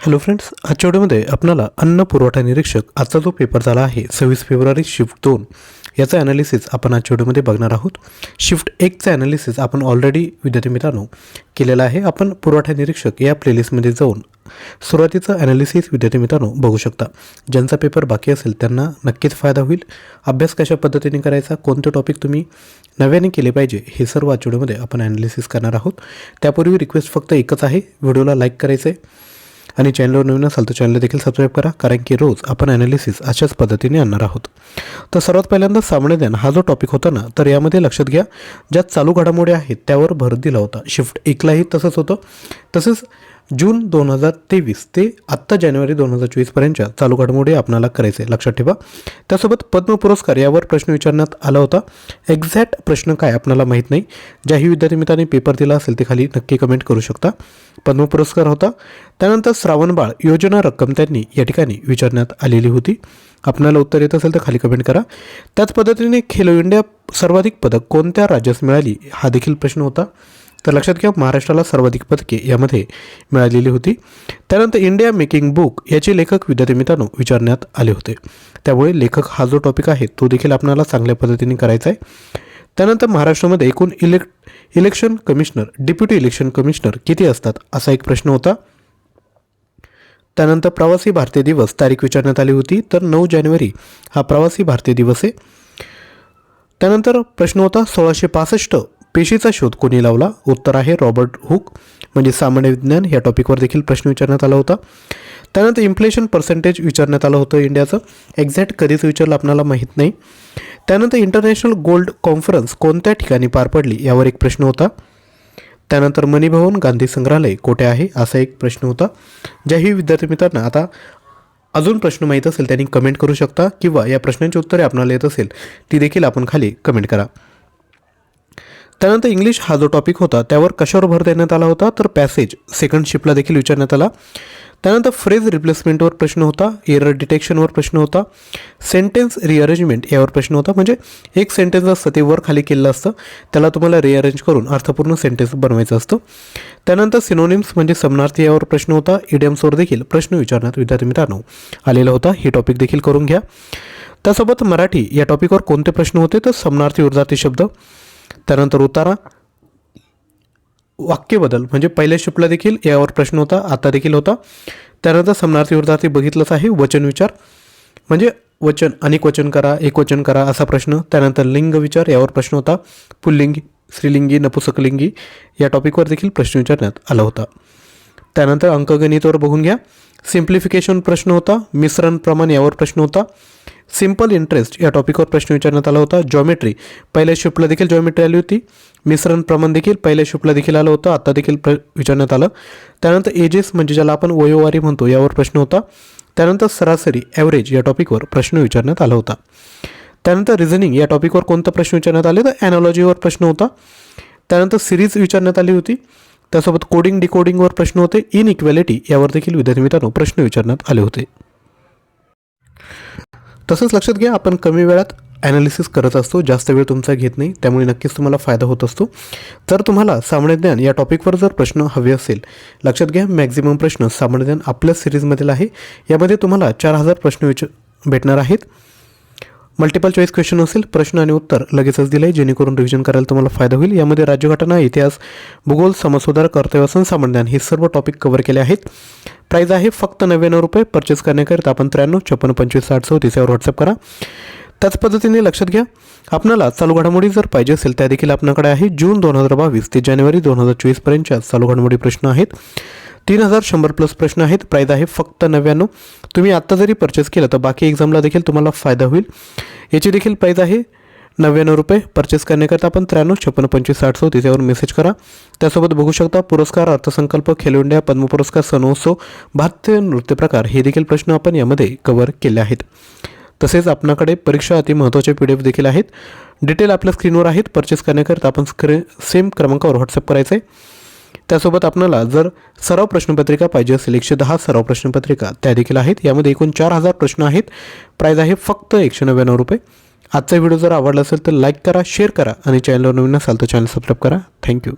Hello friends आजच्या व्हिडिओमध्ये आपल्याला अन्न पुरवठा निरीक्षक आजचा जो पेपर झाला आहे सव्वीस फेब्रुवारी शिफ्ट दोन याचा ॲनालिसिस आपण आजच्या व्हिडिओमध्ये बघणार आहोत. शिफ्ट एकचा ॲनालिसिस आपण ऑलरेडी विद्यार्थी मित्रांनो केलेला आहे. आपण पुरवठा निरीक्षक या प्लेलिस्टमध्ये जाऊन सुरुवातीचं ॲनालिसिस विद्यार्थी मित्रांनो बघू शकता. ज्यांचा पेपर बाकी असेल त्यांना नक्कीच फायदा होईल. अभ्यास कशा पद्धतीने करायचा कोणते टॉपिक तुम्ही नव्याने केले पाहिजे हे सर्व आठवड्यामध्ये आपण ॲनालिसिस करणार आहोत. त्यापूर्वी रिक्वेस्ट फक्त एकच आहे व्हिडिओला लाईक करायचं आहे आणि चॅनलवर नवीन असाल तर चॅनल देखील सबस्क्राईब करा कारण की रोज आपण ॲनालिसिस अशाच पद्धतीने आणणार आहोत. तर सर्वात पहिल्यांदा सामने द्यान हा जो टॉपिक होता ना तर यामध्ये लक्षात घ्या ज्या चालू घडामोडी आहेत त्यावर भर दिला होता. शिफ्ट एकलाही तसंच होतं. तसंच जून दोन हजार तेवीस ते आत्ता जानेवारी दोन हजार चोवीसपर्यंतच्या चालू घडामोडी आपणाला करायचे लक्षात ठेवा. त्यासोबत पद्म पुरस्कार यावर प्रश्न विचारण्यात आला होता. एक्झॅक्ट प्रश्न काय आपणाला माहीत नाही. ज्याही विद्यार्थी मित्रांनी पेपर दिला असेल ते खाली नक्की कमेंट करू शकता. पद्म पुरस्कार होता. त्यानंतर श्रावणबाळ योजना रक्कम त्यांनी या ठिकाणी विचारण्यात आलेली होती. आपल्याला उत्तर येत असेल तर खाली कमेंट करा. त्याच पद्धतीने खेलो इंडिया सर्वाधिक पदक कोणत्या राज्यास मिळाली? हा देखील प्रश्न होता. तर लक्षात घ्या महाराष्ट्राला सर्वाधिक पदके यामध्ये मिळालेली होती. त्यानंतर इंडिया मेकिंग बुक याचे लेखक विद्यार्थी मित्रांनो विचारण्यात आले होते. त्यामुळे लेखक हा जो टॉपिक आहे तो देखील आपल्याला चांगल्या पद्धतीने करायचा आहे. त्यानंतर महाराष्ट्रामध्ये एकूण इलेक् election commissioner deputy election commissioner किती असतात असा एक प्रश्न होता. त्यानंतर प्रवासी भारतीय दिवस तारीख विचारण्यात आली होती तर नऊ जानेवारी हा प्रवासी भारतीय दिवस आहे. त्यानंतर प्रश्न होता सोळाशे पासष्ट पेशीचा शोध कोणी लावला? उत्तर आहे रॉबर्ट हुक. म्हणजे सामान्य विज्ञान या टॉपिकवर देखील प्रश्न विचारण्यात आला होता. त्यानंतर इन्फ्लेशन पर्सेंटेज विचारण्यात आलं होतं इंडियाचं. एक्झॅक्ट कधीच विचारलं आपल्याला माहीत नाही. त्यानंतर इंटरनॅशनल गोल्ड कॉन्फरन्स कोणत्या ठिकाणी पार पडली? यावर एक प्रश्न होता. त्यानंतर मणिभवन गांधी संग्रहालय कोठे आहे? असा एक प्रश्न होता. ज्याही विद्यार्थी मित्रांना आता अजून प्रश्न माहीत असेल त्यांनी कमेंट करू शकता किंवा या प्रश्नांची उत्तरे आपणाला येत असेल ती देखील आपण खाली कमेंट करा. त्यानंतर इंग्लिश हा जो टॉपिक होता त्यावर कशावर भर देण्यात आला होता? तर पॅसेज सेकंड शिपला देखील विचारण्यात आला. त्यानंतर फ्रेज रिप्लेसमेंटवर प्रश्न होता एरर डिटेक्शनवर प्रश्न होता सेंटेन्स रिअरेंजमेंट यावर प्रश्न होता. म्हणजे एक सेंटेन्स असतं ते वर खाली केलेलं असतं त्याला तुम्हाला रिअरेंज करून अर्थपूर्ण सेंटेन्स बनवायचं असतं. त्यानंतर सिनोनिम्स म्हणजे समनार्थी यावर प्रश्न होता. इडियम्सवर देखील प्रश्न विचारण्यात विद्यार्थी मित्रांनो आलेला होता. हे टॉपिक देखील करून घ्या. त्यासोबत मराठी या टॉपिकवर कोणते प्रश्न होते? तर समनार्थी उर्जाती शब्द. त्यानंतर उतारा. वाक्य बदल म्हणजे पहिल्या शिफ्टला देखील यावर प्रश्न होता आता देखील होता. त्यानंतर समनार्थी विरोधार्थी बघितलंच आहे वचन विचार. म्हणजे वचन अनेक वचन करा एक वचन करा असा प्रश्न. त्यानंतर लिंग विचार यावर प्रश्न होता. पुल्लिंगी स्त्रीलिंगी नपुसकलिंगी या टॉपिकवर देखील प्रश्न विचारण्यात आला होता. त्यानंतर अंकगणितवर बघून घ्या. सिम्प्लिफिकेशन प्रश्न होता. मिश्रण प्रमाण यावर प्रश्न होता. सिंपल इंटरेस्ट या टॉपिकवर प्रश्न विचारण्यात आला होता. जॉमेट्री पहिल्या शिफ्टला देखील जॉमेट्री आली होती. मिश्रण प्रमाण देखील पहिल्या शिफ्टला देखील आलं होतं. आता देखील प्र विचारण्यात आलं. त्यानंतर एजेस म्हणजे ज्याला आपण वयोवारी म्हणतो यावर प्रश्न होता. त्यानंतर सरासरी ॲव्हरेज या टॉपिकवर प्रश्न विचारण्यात आला होता. त्यानंतर रिझनिंग या टॉपिकवर कोणता प्रश्न विचारण्यात आले? तर ॲनॉलॉजीवर प्रश्न होता. त्यानंतर सिरीज विचारण्यात आली होती. त्यासोबत कोडिंग डिकोडिंगवर प्रश्न होते. इन इक्वॅलिटी यावर देखील विद्यार्थी मित्रांनो प्रश्न विचारण्यात आले होते. तसंच लक्षात घ्या आपण कमी वेळात ॲनालिसिस करत असतो जास्त वेळ तुमचा घेत नाही त्यामुळे नक्कीच तुम्हाला फायदा होत असतो. जर तुम्हाला सामान्य ज्ञान या टॉपिकवर जर प्रश्न हवे असेल लक्षात घ्या मॅक्झिमम प्रश्न सामान्य ज्ञान आपल्या सिरीजमधील आहे. यामध्ये तुम्हाला चार हजार प्रश्न विच भेटणार आहेत. मल्टिपल चॉईस क्वेश्चन असेल प्रश्न आणि उत्तर लगेचच दिलं आहे जेणेकरून रिव्हिजन करायला तुम्हाला फायदा होईल. यामध्ये राज्यघटना इतिहास भूगोल समसुधार कर्तव्यासन सामान्य हे सर्व टॉपिक कव्हर केले आहेत. प्राईज आहे फक्त नव्याण्णव रुपये परचेस करण्याकरिता आपण त्र्याण्णव छप्पन्न पंचवीस साठ चौतीस यावर व्हॉट्सअप करा. त्याच पद्धतीने लक्षात घ्या. आपल्याला चालू घडामोडी जर पाहिजे असेल त्या देखील आपल्याकडे आहे. जून दोन हजार बावीस ते जानेवारी दोन हजार चोवीसपर्यंतच्या चालू घडामोडी प्रश्न आहेत. तीन हजार शंभर प्लस प्रश्न आहेत. प्राईज आहे फक्त नव्याण्णव. तुम्ही आत्ता जरी परचेस केलं तर बाकी एक्झामला देखील तुम्हाला फायदा होईल. याची देखील प्राईज आहे नव्याण्णव रुपये. परचेस करण्याकरता आपण त्र्याण्णव छप्पन्न पंचवीस साठ सौ त्याच्यावर मेसेज करा. त्यासोबत बघू शकता पुरस्कार अर्थसंकल्प खेलो इंडिया पद्म पुरस्कार सणोत्सव भारतीय नृत्य प्रकार हे देखील प्रश्न आपण यामध्ये कव्हर केले आहेत. तसेच आपणाकडे परीक्षा अति महत्त्वाचे पी डी एफ देखील आहेत. डिटेल आपल्या स्क्रीनवर आहेत. परचेस करण्याकरता आपण स्क्रीन सेम क्रमांकावर व्हॉट्सअप करायचं आहे त्यासोबत आपल्याला जर सराव प्रश्नपत्रिका पाहिजे असेल एकशे दहा सराव प्रश्नपत्रिका त्या देखील आहेत. यामध्ये एकूण चार हजार प्रश्न आहेत. प्राईज आहे फक्त एकशे नव्याण्णव रुपये. आजचा व्हिडिओ जर आवडला असेल तर लाईक करा शेअर करा आणि चॅनलवर नवीन असाल तर चॅनल सबस्क्राईब करा. थँक्यू